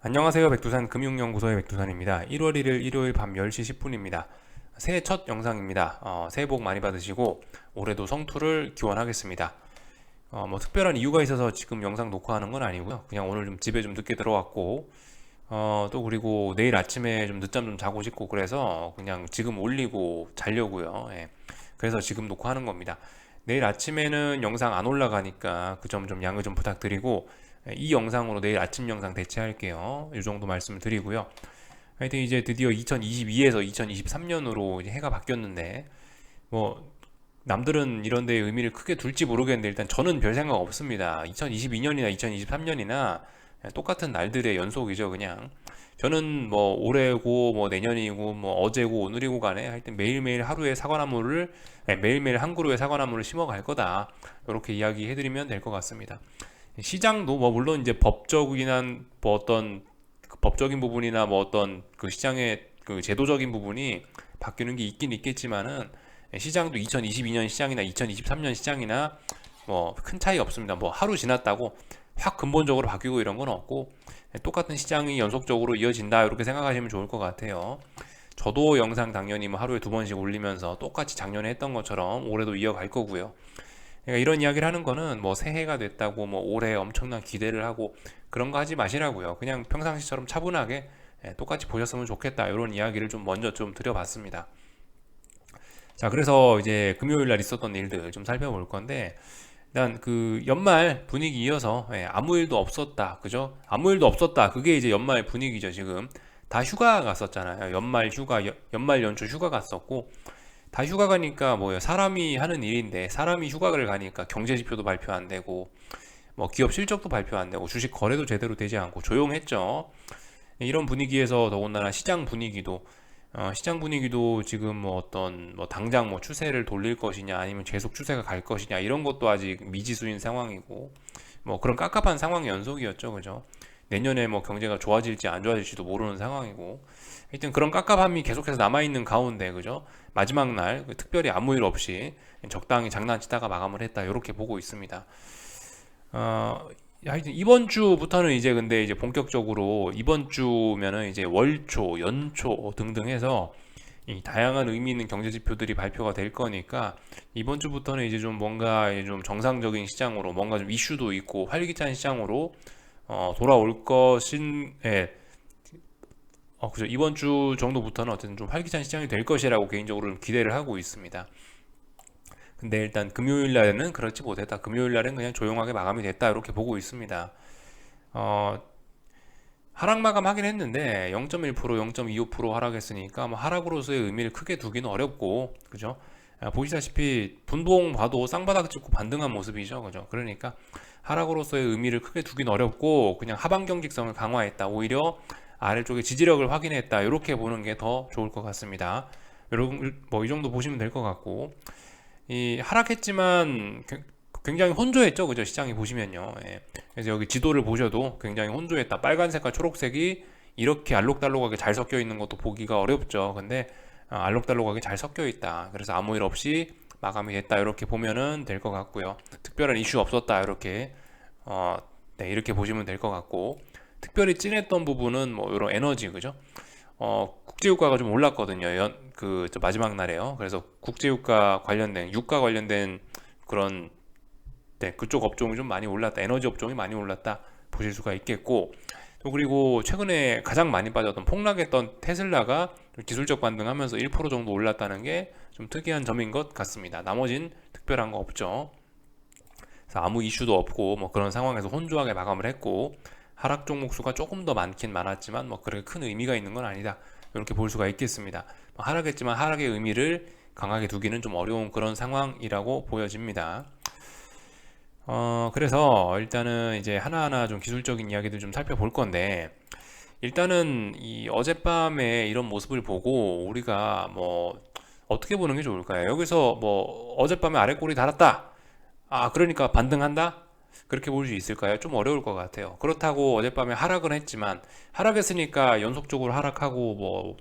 안녕하세요. 백두산 금융연구소의 백두산입니다. 1월 1일 일요일 밤 10시 10분입니다. 새해 첫 영상입니다. 어, 새해 복 많이 받으시고 올해도 성투를 기원하겠습니다. 어, 뭐 특별한 이유가 있어서 지금 영상 녹화하는 건 아니고요. 그냥 오늘 좀 집에 좀 늦게 들어왔고 어, 또 그리고 내일 아침에 좀 늦잠 좀 자고 싶고 그래서 그냥 지금 올리고 자려고요. 예. 그래서 지금 녹화하는 겁니다. 내일 아침에는 영상 안 올라가니까 그 점 좀 양해 좀 부탁드리고 예, 이 영상으로 내일 아침 영상 대체할게요. 이 정도 말씀을 드리고요. 하여튼 이제 드디어 2022에서 2023년으로 해가 바뀌었는데 뭐 남들은 이런 데에 의미를 크게 둘지 모르겠는데 일단 저는 별 생각 없습니다. 2022년이나 2023년이나 똑같은 날들의 연속이죠, 그냥. 저는 뭐 올해고 뭐 내년이고 뭐 어제고 오늘이고 간에 하여튼 매일매일 하루에 사과나무를 네, 매일매일 한 그루의 사과나무를 심어 갈 거다. 이렇게 이야기해 드리면 될 것 같습니다. 시장도 뭐 물론 이제 법적이나 뭐 어떤 그 법적인 부분이나 뭐 어떤 그 시장의 그 제도적인 부분이 바뀌는 게 있긴 있겠지만은 시장도 2022년 시장이나 2023년 시장이나 뭐 큰 차이 없습니다. 뭐 하루 지났다고 확 근본적으로 바뀌고 이런 건 없고 똑같은 시장이 연속적으로 이어진다 이렇게 생각하시면 좋을 것 같아요. 저도 영상 당연히 뭐 하루에 두 번씩 올리면서 똑같이 작년에 했던 것처럼 올해도 이어갈 거고요. 그러니까 이런 이야기를 하는 거는 뭐 새해가 됐다고 뭐 올해 엄청난 기대를 하고 그런 거 하지 마시라고요. 그냥 평상시처럼 차분하게 예, 똑같이 보셨으면 좋겠다 이런 이야기를 좀 먼저 좀 드려봤습니다. 자, 그래서 이제 금요일 날 있었던 일들 좀 살펴볼 건데 일단 그 연말 분위기 이어서 예, 아무 일도 없었다, 그죠? 아무 일도 없었다. 그게 이제 연말 분위기죠, 지금. 다 휴가 갔었잖아요. 연말 휴가, 여- 연말 연초 휴가 갔었고 다 휴가 가니까 뭐 사람이 하는 일인데 사람이 휴가를 가니까 경제 지표도 발표 안 되고 뭐 기업 실적도 발표 안 되고 주식 거래도 제대로 되지 않고 조용했죠. 이런 분위기에서 더군다나 시장 분위기도 어, 시장 분위기도 지금 뭐 어떤 뭐 당장 뭐 추세를 돌릴 것이냐 아니면 계속 추세가 갈 것이냐 이런 것도 아직 미지수인 상황이고 뭐 그런 깝깝한 상황의 연속이었죠, 그죠? 내년에 뭐 경제가 좋아질지 안 좋아질지도 모르는 상황이고 하여튼 그런 깝깝함이 계속해서 남아있는 가운데 그죠? 마지막 날그 특별히 아무 일 없이 적당히 장난치다가 마감을 했다 이렇게 보고 있습니다. 어, 하여튼 이번 주부터는 이제 근데 이제 본격적으로 이번 주면은 이제 월초, 연초 등등 해서 이 다양한 의미 있는 경제 지표들이 발표가 될 거니까 이번 주부터는 이제 좀 뭔가 좀 정상적인 시장으로 뭔가 좀 이슈도 있고 활기찬 시장으로 어, 돌아올 것인 예. 어, 그죠. 이번 주 정도부터는 어쨌든 좀 활기찬 시장이 될 것이라고 개인적으로 좀 기대를 하고 있습니다. 근데 일단 금요일 날에는 그렇지 못했다. 금요일 날은 그냥 조용하게 마감이 됐다. 이렇게 보고 있습니다. 어, 하락 마감하긴 했는데 0.1% 0.25% 하락했으니까 뭐 하락으로서의 의미를 크게 두기는 어렵고 그죠? 아, 보시다시피 분봉 봐도 쌍바닥 찍고 반등한 모습이죠. 그죠? 그러니까 하락으로서의 의미를 크게 두긴 어렵고 그냥 하방 경직성을 강화했다. 오히려 아래쪽에 지지력을 확인했다. 이렇게 보는 게 더 좋을 것 같습니다. 여러분 뭐 이 정도 보시면 될 것 같고 이 하락했지만 그- 굉장히 혼조했죠, 그죠? 시장이 보시면요. 예. 그래서 여기 지도를 보셔도 굉장히 혼조했다. 빨간색과 초록색이 이렇게 알록달록하게 잘 섞여 있는 것도 보기가 어렵죠. 근데 아, 알록달록하게 잘 섞여 있다. 그래서 아무 일 없이 마감이 됐다. 이렇게 보면은 될 것 같고요. 특별한 이슈 없었다. 이렇게 어, 네, 이렇게 보시면 될 것 같고 특별히 찐했던 부분은 뭐 이런 에너지, 그죠? 어, 국제유가가 좀 올랐거든요. 연, 그, 저 마지막 날에요. 그래서 국제유가 관련된, 유가 관련된 그런, 네, 그쪽 업종이 좀 많이 올랐다. 에너지 업종이 많이 올랐다. 보실 수가 있겠고, 또 그리고 최근에 가장 많이 빠졌던 폭락했던 테슬라가 좀 기술적 반등하면서 1% 정도 올랐다는 게 좀 특이한 점인 것 같습니다. 나머진 특별한 거 없죠. 아무 이슈도 없고 뭐 그런 상황에서 혼조하게 마감을 했고 하락 종목 수가 조금 더 많긴 많았지만 뭐 그렇게 큰 의미가 있는 건 아니다. 이렇게 볼 수가 있겠습니다. 뭐 하락했지만 하락의 의미를 강하게 두기는 좀 어려운 그런 상황이라고 보여집니다. 어, 그래서 일단은 이제 하나하나 좀 기술적인 이야기들 좀 살펴볼 건데, 일단은 이 어젯밤에 이런 모습을 보고 우리가 뭐 어떻게 보는 게 좋을까요? 여기서 뭐 어젯밤에 꼬리 달았다. 아, 그러니까 반등한다? 그렇게 볼 수 있을까요? 좀 어려울 것 같아요. 그렇다고 어젯밤에 하락은 했지만 하락했으니까 연속적으로 하락하고 뭐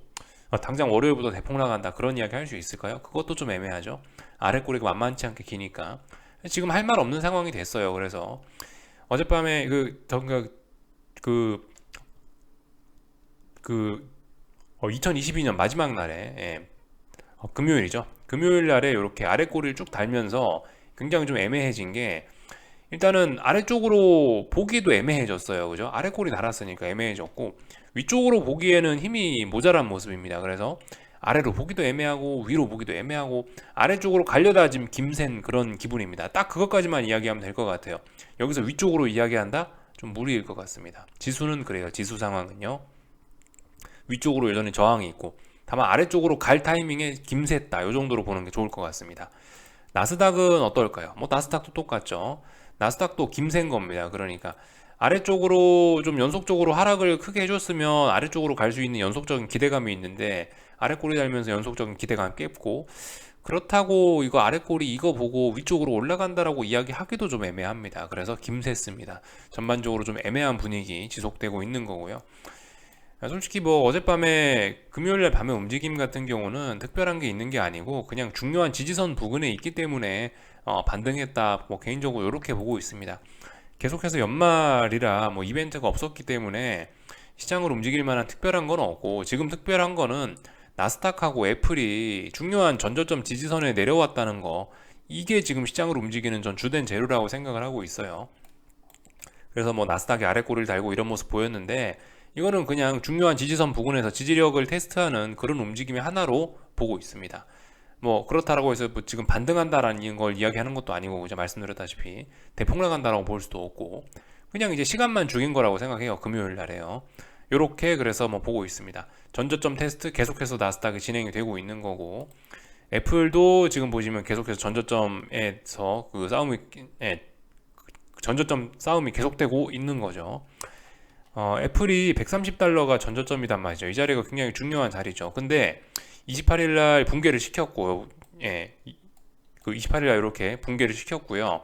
아, 당장 월요일부터 대폭 나간다 그런 이야기 할 수 있을까요? 그것도 좀 애매하죠. 꼬리가 만만치 않게 기니까 지금 할 말 없는 상황이 됐어요. 그래서 어젯밤에 그 뭔가 그그 2022년 마지막 날에 예, 어, 금요일이죠. 금요일 날에 이렇게 아래 꼬리를 쭉 달면서 굉장히 좀 애매해진 게 일단은 아래쪽으로 보기도 애매해졌어요. 그죠? 아래 꼬리 달았으니까 애매해졌고 위쪽으로 보기에는 힘이 모자란 모습입니다. 그래서 아래로 보기도 애매하고 위로 보기도 애매하고 아래쪽으로 갈려다짐 김센 그런 기분입니다. 딱 그것까지만 이야기하면 될 것 같아요. 여기서 위쪽으로 이야기한다? 좀 무리일 것 같습니다. 지수는 그래요. 지수 상황은요. 위쪽으로 여전히 저항이 있고 다만 아래쪽으로 갈 타이밍에 김샜다. 이 정도로 보는 게 좋을 것 같습니다. 나스닥은 어떨까요? 뭐 나스닥도 똑같죠. 나스닥도 김센 겁니다. 그러니까 아래쪽으로 좀 연속적으로 하락을 크게 해줬으면 아래쪽으로 갈 수 있는 연속적인 기대감이 있는데 아래 꼬리 달면서 연속적인 기대감 깼고 그렇다고 이거 아래 꼬리 이거 보고 위쪽으로 올라간다라고 이야기하기도 좀 애매합니다. 그래서 김샜습니다. 전반적으로 좀 애매한 분위기 지속되고 있는 거고요. 아, 솔직히 뭐 어젯밤에 금요일날 밤에 움직임 같은 경우는 특별한 게 있는 게 아니고 그냥 중요한 지지선 부근에 있기 때문에 어, 반등했다 뭐 개인적으로 이렇게 보고 있습니다. 계속해서 연말이라 뭐 이벤트가 없었기 때문에 시장을 움직일 만한 특별한 건 없고 지금 특별한 거는 나스닥하고 애플이 중요한 전저점 지지선에 내려왔다는 거 이게 지금 시장을 움직이는 전 주된 재료라고 생각을 하고 있어요. 그래서 뭐 나스닥이 아래 꼬리를 달고 이런 모습 보였는데 이거는 그냥 중요한 지지선 부근에서 지지력을 테스트하는 그런 움직임의 하나로 보고 있습니다. 뭐 그렇다라고 해서 뭐 지금 반등한다라는 걸 이야기하는 것도 아니고 이제 말씀드렸다시피 대폭락한다라고 볼 수도 없고 그냥 이제 시간만 죽인 거라고 생각해요 금요일 날에요. 요렇게 그래서 뭐 보고 있습니다. 전저점 테스트 계속해서 나스닥이 진행이 되고 있는 거고 애플도 지금 보시면 계속해서 전저점에서 그 싸움이 예, 전저점 싸움이 계속되고 있는 거죠. 어, 애플이 130달러가 전저점이단 말이죠. 이 자리가 굉장히 중요한 자리죠. 근데 28일 날 붕괴를 시켰고, 예, 그 28일 날 이렇게 붕괴를 시켰고요.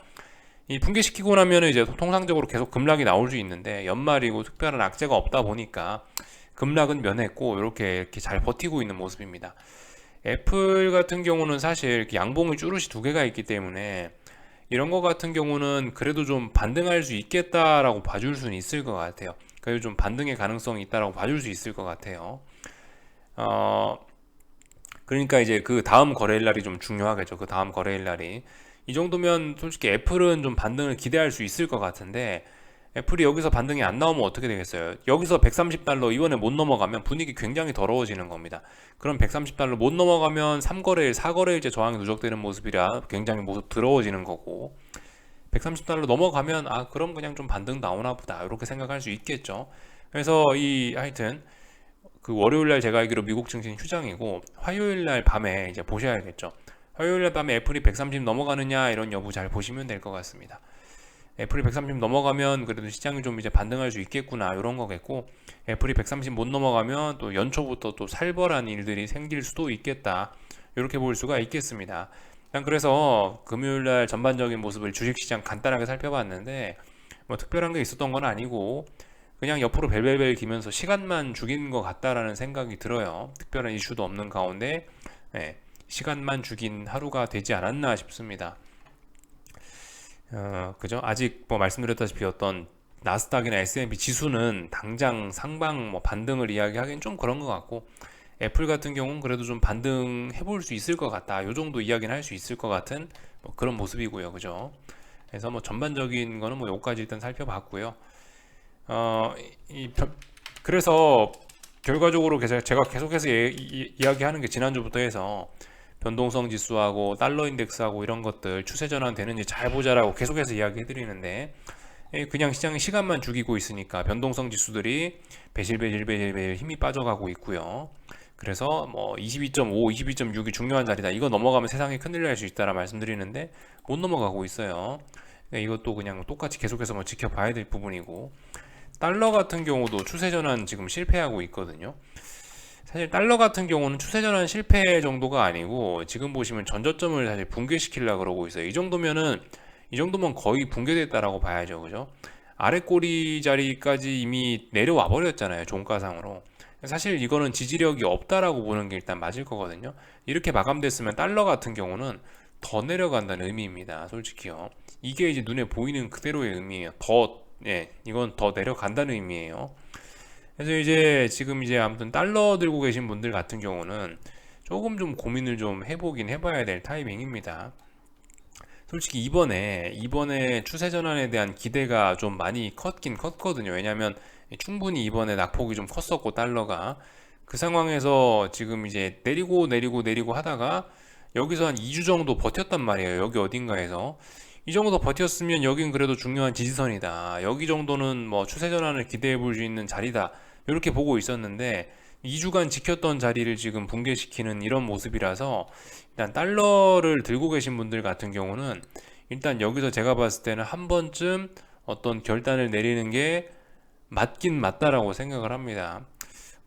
이 붕괴시키고 나면 이제 통상적으로 계속 급락이 나올 수 있는데 연말이고 특별한 악재가 없다 보니까 급락은 면했고 이렇게 이렇게 잘 버티고 있는 모습입니다. 애플 같은 경우는 사실 양봉의 쭈루시 두 개가 있기 때문에 이런 거 같은 경우는 그래도 좀 반등할 수 있겠다라고 봐줄 수는 있을 것 같아요. 그래도 좀 반등의 가능성이 있다라고 봐줄 수 있을 것 같아요. 어, 그러니까 이제 그 다음 거래일 날이 좀 중요하겠죠. 그 다음 거래일 날이. 이 정도면 솔직히 애플은 좀 반등을 기대할 수 있을 것 같은데 애플이 여기서 반등이 안 나오면 어떻게 되겠어요? 여기서 130달러 이번에 못 넘어가면 분위기 굉장히 더러워지는 겁니다. 그럼 130달러 못 넘어가면 3거래일, 4거래일째 저항이 누적되는 모습이라 굉장히 모습 더러워지는 거고 130달러 넘어가면 아 그럼 그냥 좀 반등 나오나 보다 이렇게 생각할 수 있겠죠. 그래서 이 하여튼 그 월요일 날 제가 알기로 미국 증시 휴장이고 화요일 날 밤에 이제 보셔야겠죠. 화요일 날 밤에 애플이 130 넘어가느냐 이런 여부 잘 보시면 될 것 같습니다. 애플이 130 넘어가면 그래도 시장이 좀 이제 반등할 수 있겠구나 이런 거겠고 애플이 130 못 넘어가면 또 연초부터 또 살벌한 일들이 생길 수도 있겠다 이렇게 볼 수가 있겠습니다. 난 그래서 금요일 날 전반적인 모습을 주식시장 간단하게 살펴봤는데 뭐 특별한 게 있었던 건 아니고 그냥 옆으로 벨벨벨 기면서 시간만 죽인 것 같다라는 생각이 들어요. 특별한 이슈도 없는 가운데 네, 시간만 죽인 하루가 되지 않았나 싶습니다. 어, 그죠? 아직 뭐 말씀드렸다시피 어떤 나스닥이나 S&P 지수는 당장 상방 뭐 반등을 이야기하기엔 좀 그런 것 같고 애플 같은 경우는 그래도 좀 반등해 볼 수 있을 것 같다. 요 정도 이야기는 할 수 있을 것 같은 뭐 그런 모습이고요. 그죠? 그래서 뭐 전반적인 거는 뭐 여기까지 일단 살펴봤고요. 어, 이, 그래서 결과적으로 제가 계속해서 예, 이, 이야기하는 게 지난주부터 해서 변동성 지수하고 달러 인덱스하고 이런 것들 추세 전환 되는지 잘 보자라고 계속해서 이야기해 드리는데 예, 그냥 시장이 시간만 죽이고 있으니까 변동성 지수들이 배실배실 배실 배실 힘이 빠져가고 있고요. 그래서 뭐 22.5, 22.6이 중요한 자리다. 이거 넘어가면 세상이 큰일 날 수 있다라 말씀드리는데 못 넘어가고 있어요. 그러니까 이것도 그냥 똑같이 계속해서 뭐 지켜봐야 될 부분이고 달러 같은 경우도 추세 전환 지금 실패하고 있거든요. 사실 달러 같은 경우는 추세 전환 실패 정도가 아니고 지금 보시면 전저점을 사실 붕괴시키려 그러고 있어요. 이 정도면은 이 정도면 거의 붕괴됐다라고 봐야죠. 그죠? 아래 꼬리 자리까지 이미 내려와 버렸잖아요. 종가상으로. 사실 이거는 지지력이 없다라고 보는 게 일단 맞을 거거든요. 이렇게 마감됐으면 달러 같은 경우는 더 내려간다는 의미입니다. 솔직히요. 이게 이제 눈에 보이는 그대로의 의미예요. 더, 예, 이건 더 내려간다는 의미예요. 그래서 이제 지금 이제 아무튼 달러 들고 계신 분들 같은 경우는 조금 좀 고민을 좀 해보긴 해봐야 될 타이밍입니다. 솔직히 이번에 이번에 추세 전환에 대한 기대가 좀 많이 컸긴 컸거든요. 왜냐하면 충분히 이번에 낙폭이 좀 컸었고 달러가 그 상황에서 지금 이제 내리고 내리고 내리고 하다가 여기서 한 2주 정도 버텼단 말이에요. 여기 어딘가에서 이 정도 버텼으면 여긴 그래도 중요한 지지선이다. 여기 정도는 뭐 추세 전환을 기대해 볼 수 있는 자리다. 이렇게 보고 있었는데 2주간 지켰던 자리를 지금 붕괴시키는 이런 모습이라서 일단 달러를 들고 계신 분들 같은 경우는 일단 여기서 제가 봤을 때는 한 번쯤 어떤 결단을 내리는 게 맞긴 맞다라고 생각을 합니다.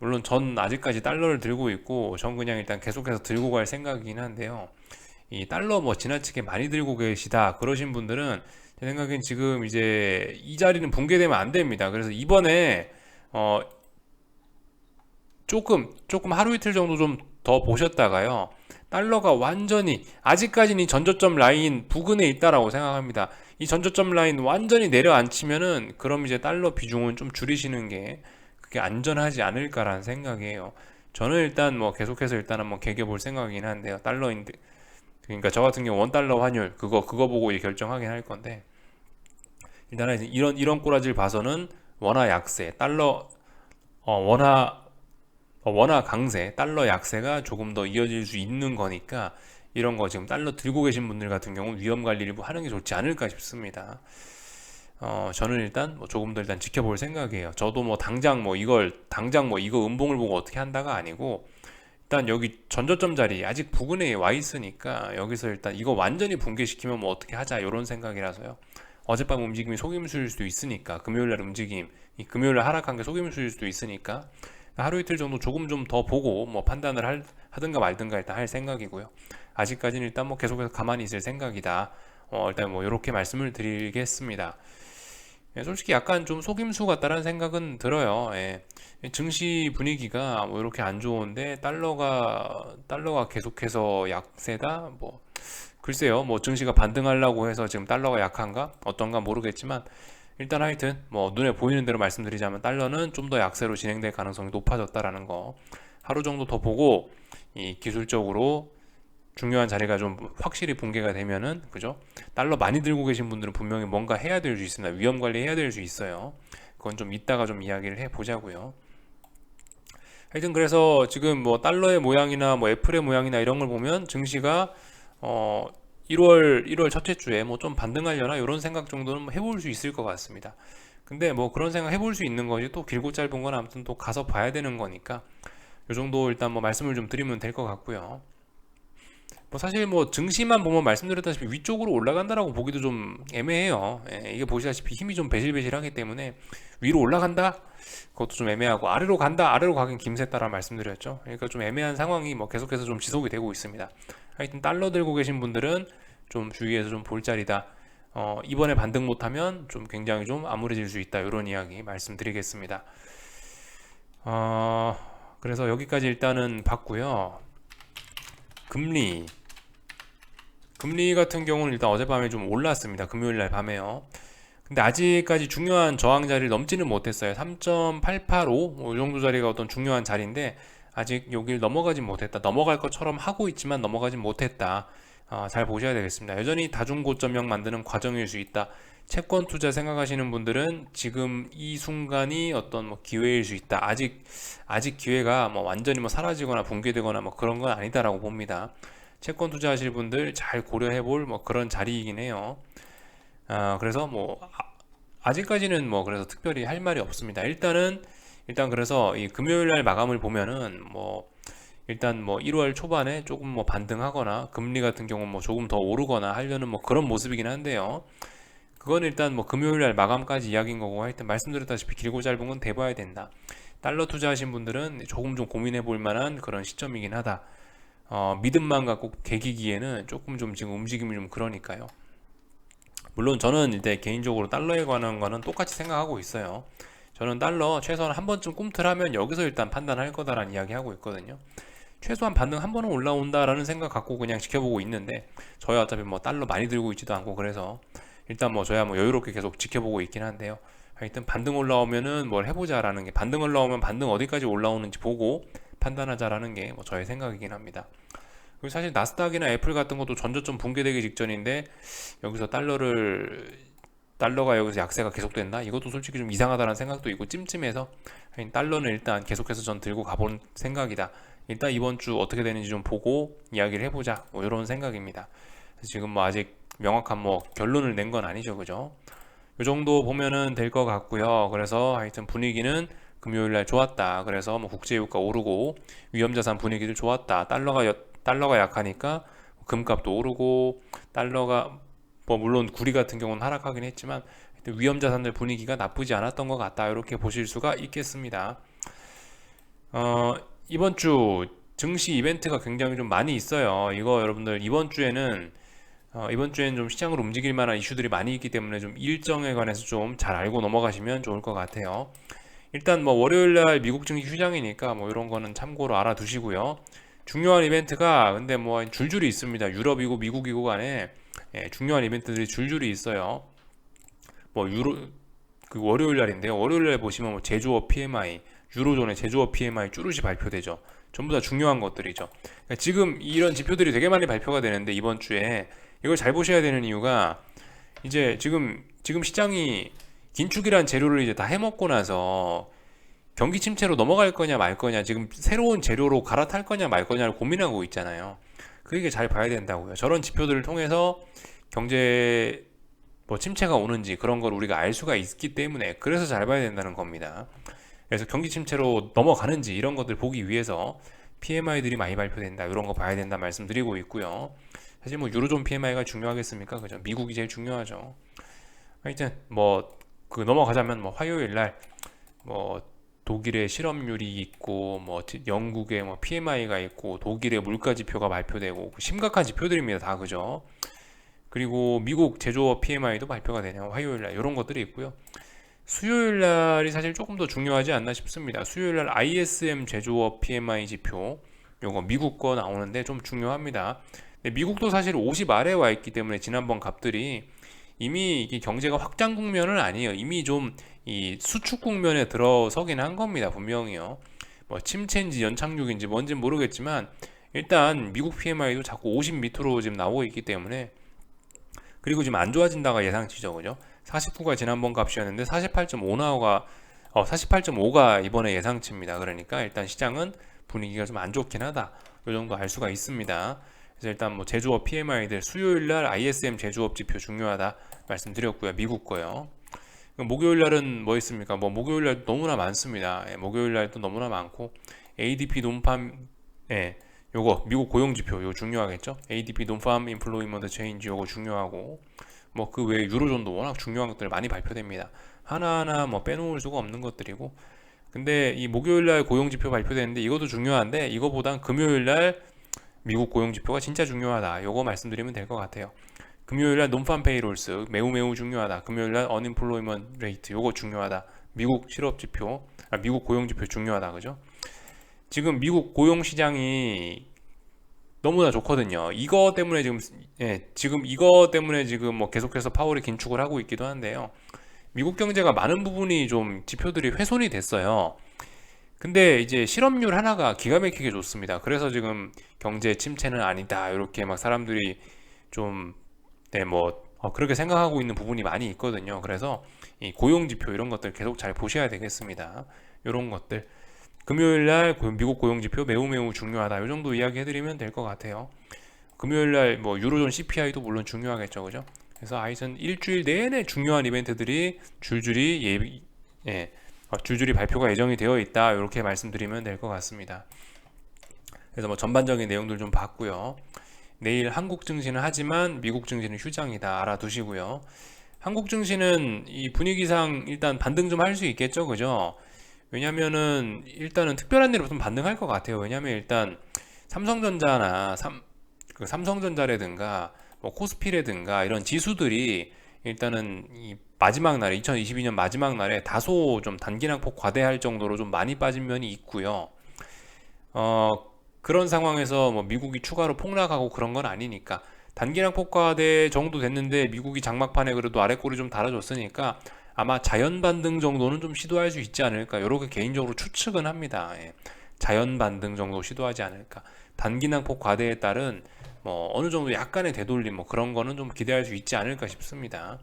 물론 전 아직까지 달러를 들고 있고 전 그냥 일단 계속해서 들고 갈 생각이긴 한데요. 이 달러 뭐 지나치게 많이 들고 계시다 그러신 분들은 제 생각엔 지금 이제 이 자리는 붕괴되면 안 됩니다. 그래서 이번에 어 조금 조금 하루 이틀 정도 좀 더 보셨다가요. 달러가 완전히 아직까지는 이 전저점 라인 부근에 있다라고 생각합니다. 이 전저점 라인 완전히 내려앉히면은 그럼 이제 달러 비중은 좀 줄이시는 게 그게 안전하지 않을까라는 생각이에요. 저는 일단 뭐 계속해서 일단은 뭐 개겨 볼 생각이긴 한데요. 달러 인데 그러니까 저 같은 경우 원 달러 환율 그거 그거 보고 이제 결정하긴 할 건데 일단은 이런 이런 꼬라지를 봐서는 원화 약세 달러 어 원화 어, 원화 강세, 달러 약세가 조금 더 이어질 수 있는 거니까 이런 거 지금 달러 들고 계신 분들 같은 경우 위험 관리를 하는 게 좋지 않을까 싶습니다. 어, 저는 일단 뭐 조금 더 일단 지켜볼 생각이에요. 저도 뭐 당장 뭐 이걸 당장 뭐 이거 음봉을 보고 어떻게 한다가 아니고 일단 여기 전저점 자리 아직 부근에 와 있으니까 여기서 일단 이거 완전히 붕괴시키면 뭐 어떻게 하자 이런 생각이라서요. 어젯밤 움직임이 속임수일 수도 있으니까 금요일 날 움직임, 이 금요일 날 하락한 게 속임수일 수도 있으니까 하루 이틀 정도 조금 좀 더 보고 뭐 판단을 할, 하든가 말든가 일단 할 생각이고요. 아직까지는 일단 뭐 계속해서 가만히 있을 생각이다. 어, 일단 뭐 이렇게 말씀을 드리겠습니다. 예, 솔직히 약간 좀 속임수 같다라는 생각은 들어요. 예. 증시 분위기가 뭐 이렇게 안 좋은데 달러가 달러가 계속해서 약세다. 뭐 글쎄요. 뭐 증시가 반등하려고 해서 지금 달러가 약한가 어떤가 모르겠지만 일단 하여튼 뭐 눈에 보이는 대로 말씀드리자면 달러는 좀 더 약세로 진행될 가능성이 높아졌다라는 거 하루 정도 더 보고 이 기술적으로 중요한 자리가 좀 확실히 붕괴가 되면은 그죠 달러 많이 들고 계신 분들은 분명히 뭔가 해야 될 수 있습니다 위험 관리 해야 될 수 있어요 그건 좀 이따가 좀 이야기를 해 보자고요 하여튼 그래서 지금 뭐 달러의 모양이나 뭐 애플의 모양이나 이런 걸 보면 증시가 어 1월 1월 첫째 주에 뭐 좀 반등하려나 이런 생각 정도는 해볼 수 있을 것 같습니다. 근데 뭐 그런 생각 해볼 수 있는 것이 또 길고 짧은 건 아무튼 또 가서 봐야 되는 거니까 요 정도 일단 뭐 말씀을 좀 드리면 될 것 같고요. 뭐 사실 뭐 증시만 보면 말씀드렸다시피 위쪽으로 올라간다라고 보기도 좀 애매해요. 예, 이게 보시다시피 힘이 좀 배실배실하기 때문에 위로 올라간다? 그것도 좀 애매하고 아래로 간다? 아래로 가긴 김새 따라 말씀드렸죠. 그러니까 좀 애매한 상황이 뭐 계속해서 좀 지속이 되고 있습니다. 하여튼 달러 들고 계신 분들은 좀 주위에서 좀 볼 자리다. 어, 이번에 반등 못하면 좀 굉장히 좀 암울해질 수 있다. 이런 이야기 말씀드리겠습니다. 어, 그래서 여기까지 일단은 봤고요. 금리. 금리 같은 경우는 일단 어젯밤에 좀 올랐습니다. 금요일 날 밤에요. 근데 아직까지 중요한 저항 자리를 넘지는 못했어요. 3.885, 뭐 이 정도 자리가 어떤 중요한 자리인데, 아직 여기를 넘어가지 못했다. 넘어갈 것처럼 하고 있지만 넘어가지 못했다. 어, 잘 보셔야 되겠습니다. 여전히 다중고점형 만드는 과정일 수 있다. 채권 투자 생각하시는 분들은 지금 이 순간이 어떤 뭐 기회일 수 있다. 아직 아직 기회가 뭐 완전히 뭐 사라지거나 붕괴되거나 뭐 그런 건 아니다라고 봅니다. 채권 투자하실 분들 잘 고려해 볼 뭐 그런 자리이긴 해요. 아, 그래서 뭐 아, 아직까지는 뭐 그래서 특별히 할 말이 없습니다. 일단은 일단 그래서 이 금요일 날 마감을 보면은 뭐 일단 뭐 1월 초반에 조금 뭐 반등하거나 금리 같은 경우 뭐 조금 더 오르거나 하려는 뭐 그런 모습이긴 한데요. 그건 일단 뭐 금요일 날 마감까지 이야기인 거고 하여튼 말씀드렸다시피 길고 짧은 건 대봐야 된다. 달러 투자하신 분들은 조금 좀 고민해 볼 만한 그런 시점이긴 하다. 어, 믿음만 갖고 개기기에는 조금 좀 지금 움직임이 좀 그러니까요. 물론 저는 이제 개인적으로 달러에 관한 거는 똑같이 생각하고 있어요. 저는 달러 최소한 한 번쯤 꿈틀하면 여기서 일단 판단할 거다라는 이야기 하고 있거든요. 최소한 반등 한 번은 올라온다라는 생각 갖고 그냥 지켜보고 있는데 저야 어차피 뭐 달러 많이 들고 있지도 않고 그래서 일단 뭐 저야 뭐 여유롭게 계속 지켜보고 있긴 한데요. 하여튼 반등 올라오면은 뭘 해보자라는 게 반등 올라오면 반등 어디까지 올라오는지 보고 판단하자라는 게 뭐 저의 생각이긴 합니다. 그리고 사실 나스닥이나 애플 같은 것도 전저점 붕괴되기 직전인데 여기서 달러를 달러가 여기서 약세가 계속된다? 이것도 솔직히 좀 이상하다는 생각도 있고 찜찜해서 달러는 일단 계속해서 전 들고 가본 생각이다. 일단 이번 주 어떻게 되는지 좀 보고 이야기를 해보자. 뭐 이런 생각입니다. 지금 뭐 아직 명확한 뭐 결론을 낸 건 아니죠, 그죠? 이 정도 보면은 될 것 같고요. 그래서 하여튼 분위기는 금요일 날 좋았다. 그래서 뭐 국제유가 오르고 위험자산 분위기도 좋았다. 달러가 여, 달러가 약하니까 금값도 오르고 달러가 뭐 물론 구리 같은 경우는 하락하긴 했지만 위험자산들 분위기가 나쁘지 않았던 것 같다. 이렇게 보실 수가 있겠습니다. 어, 이번 주 증시 이벤트가 굉장히 좀 많이 있어요. 이거 여러분들 이번 주에는 어, 이번 주에는 좀 시장으로 움직일 만한 이슈들이 많이 있기 때문에 좀 일정에 관해서 좀 잘 알고 넘어가시면 좋을 것 같아요. 일단 뭐 월요일 날 미국 증시 휴장이니까 뭐 이런 거는 참고로 알아두시고요. 중요한 이벤트가 근데 뭐 줄줄이 있습니다. 유럽이고 미국이고 간에 예, 중요한 이벤트들이 줄줄이 있어요. 뭐 유로 그 월요일 날인데요. 월요일 날 보시면 뭐 제조업 PMI, 유로존의 제조업 PMI 쭈루시 발표되죠. 전부 다 중요한 것들이죠. 그러니까 지금 이런 지표들이 되게 많이 발표가 되는데 이번 주에 이걸 잘 보셔야 되는 이유가 이제 지금 지금 시장이 긴축이란 재료를 이제 다 해먹고 나서 경기 침체로 넘어갈 거냐 말 거냐 지금 새로운 재료로 갈아탈 거냐 말 거냐를 고민하고 있잖아요. 그게 잘 봐야 된다고요. 저런 지표들을 통해서 경제 뭐 침체가 오는지 그런 걸 우리가 알 수가 있기 때문에 그래서 잘 봐야 된다는 겁니다. 그래서 경기 침체로 넘어가는지 이런 것들 보기 위해서 PMI들이 많이 발표된다 이런 거 봐야 된다 말씀드리고 있고요. 사실 뭐 유로존 PMI가 중요하겠습니까? 그죠? 미국이 제일 중요하죠. 하여튼 뭐 그 넘어가자면 뭐 화요일 날뭐 독일의 실업률이 있고 뭐 영국의 뭐 PMI가 있고 독일의 물가 지표가 발표되고 그 심각한 지표들입니다. 다 그죠? 그리고 미국 제조업 PMI도 발표가 되네요. 화요일 날 이런 것들이 있고요. 수요일 날이 사실 조금 더 중요하지 않나 싶습니다. 수요일 날 ISM 제조업 PMI 지표 요거 미국 거 나오는데 좀 중요합니다. 미국도 사실 50 아래 와 있기 때문에 지난번 값들이 이미 경제가 확장 국면은 아니에요. 이미 좀 이 수축 국면에 들어서긴 한 겁니다. 분명히요. 뭐 침체인지 연착륙인지 뭔지 모르겠지만 일단 미국 PMI도 자꾸 50 밑으로 지금 나오고 있기 때문에 그리고 지금 안 좋아진다가 예상치죠. 그죠? 49가 지난번 값이었는데 48.5 나오가 어 48.5가 이번에 예상치입니다. 그러니까 일단 시장은 분위기가 좀 안 좋긴 하다. 이 정도 알 수가 있습니다. 그래서 일단 뭐 제조업 PMI들 수요일 날 ISM 제조업 지표 중요하다 말씀드렸고요. 미국 거요. 목요일 날은 뭐 있습니까? 뭐 목요일 날 너무나 많습니다. 예, 목요일 날도 너무나 많고 ADP 논팜 예. 요거 미국 고용 지표 요 중요하겠죠? ADP 논팜 인플로이먼트 체인지 요거 중요하고 뭐 그 외에 유로존도 워낙 중요한 것들 많이 발표됩니다. 하나하나 뭐 빼놓을 수가 없는 것들이고 근데 이 목요일 날 고용 지표 발표되는데 이것도 중요한데 이거보단 금요일 날 미국 고용 지표가 진짜 중요하다. 요거 말씀드리면 될 것 같아요. 금요일 날 논팜 페이롤스 매우 매우 중요하다. 금요일 날 어닝플로이먼 레이트 요거 중요하다. 미국 실업 지표, 아, 미국 고용 지표 중요하다. 그죠? 지금 미국 고용 시장이 너무나 좋거든요. 이거 때문에 지금 예, 지금 이거 때문에 지금 뭐 계속해서 파월이 긴축을 하고 있기도 한데요. 미국 경제가 많은 부분이 좀 지표들이 훼손이 됐어요. 근데 이제 실업률 하나가 기가 막히게 좋습니다. 그래서 지금 경제 침체는 아니다. 이렇게 막 사람들이 좀, 네, 뭐, 어, 그렇게 생각하고 있는 부분이 많이 있거든요. 그래서 이 고용 지표 이런 것들 계속 잘 보셔야 되겠습니다. 이런 것들. 금요일 날 미국 고용 지표 매우 매우 중요하다. 이 정도 이야기 해드리면 될 것 같아요. 금요일 날 뭐 유로존 CPI도 물론 중요하겠죠. 그죠? 그래서 아이슨 일주일 내내 중요한 이벤트들이 줄줄이 예, 예 어, 줄줄이 발표가 예정이 되어 있다 이렇게 말씀드리면 될 것 같습니다. 그래서 뭐 전반적인 내용들 좀 봤고요. 내일 한국 증시는 하지만 미국 증시는 휴장이다 알아두시고요. 한국 증시는 이 분위기상 일단 반등 좀 할 수 있겠죠, 그죠? 왜냐면은 일단은 특별한 일이 좀 반등할 것 같아요. 왜냐면 일단 삼성전자나 삼, 그 삼성전자라든가 뭐 코스피라든가 이런 지수들이 일단은 이 마지막 날에 2022년 마지막 날에 다소 좀 단기 낙폭 과대할 정도로 좀 많이 빠진 면이 있고요. 어, 그런 상황에서 뭐 미국이 추가로 폭락하고 그런 건 아니니까 단기낙폭 과대 정도 됐는데 미국이 장막판에 그래도 아래꼬리 좀 달아줬으니까 아마 자연 반등 정도는 좀 시도할 수 있지 않을까 이렇게 개인적으로 추측은 합니다. 예. 자연 반등 정도 시도하지 않을까. 단기낭폭 과대에 따른 뭐 어느 정도 약간의 되돌림 뭐 그런 거는 좀 기대할 수 있지 않을까 싶습니다.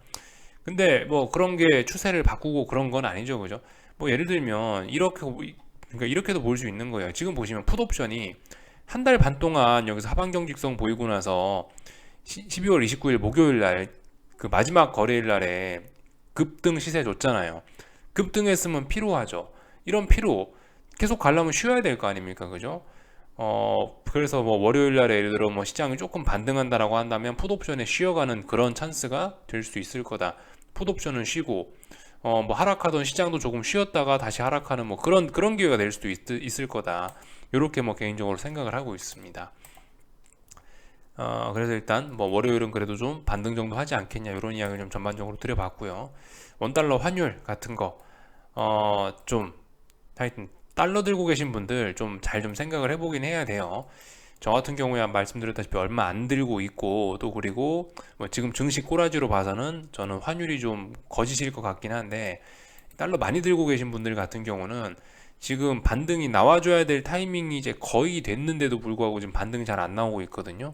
근데 뭐 그런 게 추세를 바꾸고 그런 건 아니죠, 그죠? 뭐 예를 들면 이렇게 그러니까 이렇게도 볼 수 있는 거예요. 지금 보시면 풋옵션이 한 달 반 동안 여기서 하반 경 직성 보이고 나서 12월 29일 목요일 날 그 마지막 거래일 날에 급등 시세 줬잖아요. 급등했으면 피로하죠. 이런 피로 계속 가려면 쉬어야 될 거 아닙니까, 그죠? 어 그래서 뭐 월요일 날에 예를 들어 뭐 시장이 조금 반등한다라고 한다면 풋옵션에 쉬어가는 그런 찬스가 될 수 있을 거다. 풋옵션은 쉬고 어 뭐 하락하던 시장도 조금 쉬었다가 다시 하락하는 뭐 그런 그런 기회가 될 수도 있, 있을 거다. 이렇게 뭐 개인적으로 생각을 하고 있습니다. 어 그래서 일단 뭐 월요일은 그래도 좀 반등 정도 하지 않겠냐 이런 이야기를 좀 전반적으로 드려봤고요. 원 달러 환율 같은 거 어 좀 하여튼 달러 들고 계신 분들 좀 잘좀 생각을 해보긴 해야 돼요. 저 같은 경우에 말씀드렸다시피 얼마 안 들고 있고 또 그리고 뭐 지금 증시 꼬라지로 봐서는 저는 환율이 좀 거짓일 것 같긴 한데 달러 많이 들고 계신 분들 같은 경우는 지금 반등이 나와줘야 될 타이밍이 이제 거의 됐는데도 불구하고 지금 반등이 잘 안 나오고 있거든요.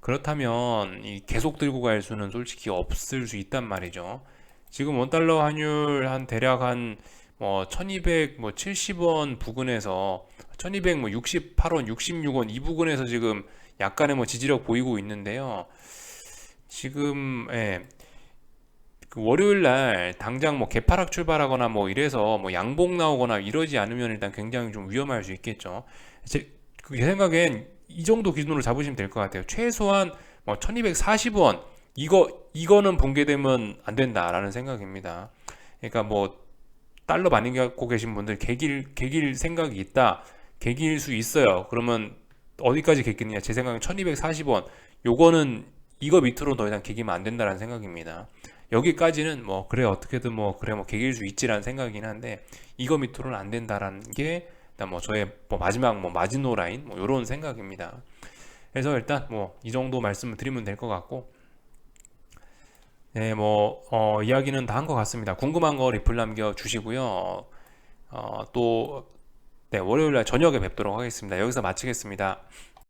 그렇다면 이 계속 들고 갈 수는 솔직히 없을 수 있단 말이죠. 지금 원달러 환율 한 대략 한 뭐 1200뭐 70원 부근에서 1200뭐 68원, 66원 이 부근에서 지금 약간의 뭐 지지력 보이고 있는데요. 지금 예. 그 월요일 날 당장 뭐 개파락 출발하거나 뭐 이래서 뭐 양봉 나오거나 이러지 않으면 일단 굉장히 좀 위험할 수 있겠죠. 제, 그 생각엔 이 정도 기준으로 잡으시면 될 것 같아요. 최소한 뭐 1240원 이거 이거는 붕괴되면 안 된다라는 생각입니다. 그러니까 뭐 달러 많이 갖고 계신 분들 개길 개길 생각이 있다. 개길 수 있어요. 그러면 어디까지 개기느냐? 제 생각엔 1240원. 요거는 이거 밑으로 더 이상 개기면 안 된다라는 생각입니다. 여기까지는 뭐 그래 어떻게든 뭐 그래 뭐 개길 수 있지라는 생각이긴 한데 이거 밑으로는 안 된다라는 게 일단 뭐 저의 뭐 마지막 뭐 마지노 라인 뭐 요런 생각입니다. 그래서 일단 뭐 이 정도 말씀을 드리면 될 것 같고 네, 뭐, 어, 이야기는 다 한 것 같습니다. 궁금한 거 리플 남겨 주시고요. 어, 또, 네, 월요일 날 저녁에 뵙도록 하겠습니다. 여기서 마치겠습니다.